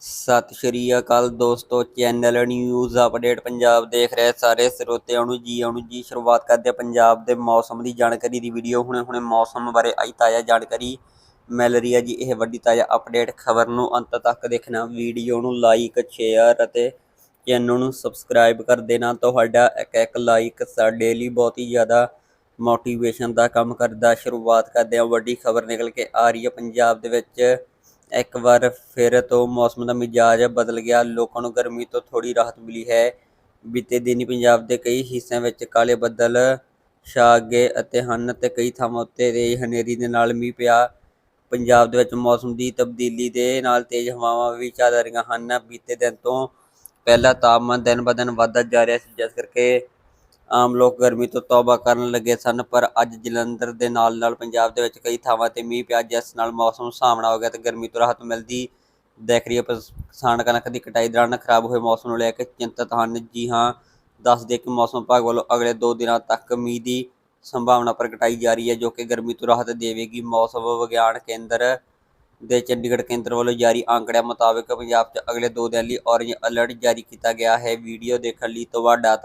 ਸਤਿ ਸ਼੍ਰੀ ਅਕਾਲ ਦੋਸਤੋ, channel news update Punjab ਦੇਖ ਰਹੇ ਸਾਰੇ ਸਰੋਤਿਆਂ ਨੂੰ ਜੀ ਆਉਣ ਜੀ ਸ਼ੁਰੂਆਤ ਕਰਦੇ ਪੰਜਾਬ ਦੇ ਮੌਸਮ ਦੀ ਜਾਣਕਾਰੀ ਦੀ ਵੀਡੀਓ। ਹੁਣੇ ਹੁਣੇ ਮੌਸਮ ਬਾਰੇ ਆਈ ਤਾਜ਼ਾ ਜਾਣਕਾਰੀ ਮਿਲ ਰਹੀ ਹੈ ਜੀ। ਇਹ ਵੱਡੀ ਤਾਜ਼ਾ ਅਪਡੇਟ ਖਬਰ ਨੂੰ ਅੰਤ ਤੱਕ ਦੇਖਣਾ। ਵੀਡੀਓ ਨੂੰ ਲਾਈਕ ਸ਼ੇਅਰ ਅਤੇ ਚੈਨਲ ਨੂੰ ਸਬਸਕ੍ਰਾਈਬ ਕਰ ਦੇਣਾ। ਤੁਹਾਡਾ ਇੱਕ ਇੱਕ ਲਾਈਕ ਸਾਡੇ ਲਈ ਬਹੁਤ ਹੀ ਜ਼ਿਆਦਾ ਮੋਟੀਵੇਸ਼ਨ ਦਾ ਕੰਮ ਕਰਦਾ। ਸ਼ੁਰੂਆਤ ਕਰਦੇ ਹਾਂ। ਵੱਡੀ ਖਬਰ ਨਿਕਲ ਕੇ ਆ ਰਹੀ ਹੈ। ਪੰਜਾਬ ਦੇ ਵਿੱਚ ਇੱਕ ਵਾਰ ਫਿਰ ਤੋਂ ਮੌਸਮ ਦਾ ਮਿਜਾਜ ਬਦਲ ਗਿਆ। ਲੋਕਾਂ ਨੂੰ ਗਰਮੀ ਤੋਂ ਥੋੜੀ ਰਾਹਤ ਮਿਲੀ ਹੈ। ਬੀਤੇ ਦਿਨੀ ਪੰਜਾਬ ਦੇ ਕਈ ਹਿੱਸਿਆਂ ਵਿੱਚ ਕਾਲੇ ਬੱਦਲ ਛਾ ਗਏ ਅਤੇ ਹਨ ਤੇ ਕਈ ਥਾਵਾਂ ਉੱਤੇ ਤੇਜ਼ ਹਨੇਰੀ ਦੇ ਨਾਲ ਮੀਂਹ ਪਿਆ। ਪੰਜਾਬ ਦੇ ਵਿੱਚ ਮੌਸਮ ਦੀ ਤਬਦੀਲੀ ਦੇ ਨਾਲ ਤੇਜ਼ ਹਵਾਵਾਂ ਵੀ ਚੱਲ ਰਹੀਆਂ ਹਨ। ਬੀਤੇ ਦਿਨ ਤੋਂ ਪਹਿਲਾ ਤਾਪਮਾਨ ਦਿਨ ਬ ਦਿਨ ਵੱਧਦਾ ਜਾ ਰਿਹਾ ਸੀ। ਜਿਸ ਕਰਕੇ ਆਮ ਲੋਕ ਗਰਮੀ ਤੋਂ ਤੌਬਾ ਕਰਨ ਲੱਗੇ ਸਨ, ਪਰ ਅੱਜ ਜਲੰਧਰ ਦੇ ਨਾਲ ਨਾਲ ਪੰਜਾਬ ਦੇ ਵਿੱਚ ਕਈ ਥਾਵਾਂ ਤੇ ਮੀਂਹ ਪਿਆ, ਜਿਸ ਨਾਲ ਮੌਸਮ ਸੁਹਾਵਣਾ ਹੋ ਗਿਆ ਤੇ ਗਰਮੀ ਤੋਂ ਰਾਹਤ ਮਿਲਦੀ ਦੇਖ ਰਹੀ ਹੈ। ਕਿਸਾਨ ਕਣਕ ਦੀ ਕਟਾਈ ਦੌਰਾਨ ਖਰਾਬ ਹੋਏ ਮੌਸਮ ਨੂੰ ਲੈ ਕੇ ਚਿੰਤਤ ਹਨ। ਜੀ ਹਾਂ ਦੱਸ ਦੇ ਕਿ ਮੌਸਮ ਵਿਭਾਗ ਵੱਲੋਂ ਅਗਲੇ 2 ਦਿਨਾਂ ਤੱਕ ਮੀਂਹ ਦੀ ਸੰਭਾਵਨਾ ਪ੍ਰਗਟਾਈ ਜਾ ਰਹੀ ਹੈ, ਜੋ ਕਿ ਗਰਮੀ ਤੋਂ ਰਾਹਤ ਦੇਵੇਗੀ। ਮੌਸਮ ਵਿਗਿਆਨ ਕੇਂਦਰ ਦੇ ਚੰਡੀਗੜ੍ਹ ਕੇਂਦਰ ਵੱਲੋਂ ਜਾਰੀ ਅੰਕੜਿਆਂ ਮੁਤਾਬਕ ਪੰਜਾਬ 'ਚ ਅਗਲੇ 2 ਦਿਨ ਲਈ ਔਰੇਂਜ ਅਲਰਟ ਜਾਰੀ ਕੀਤਾ ਗਿਆ ਹੈ। ਵੀਡੀਓ ਦੇਖਣ ਲਈ ਤੁਹਾਡਾ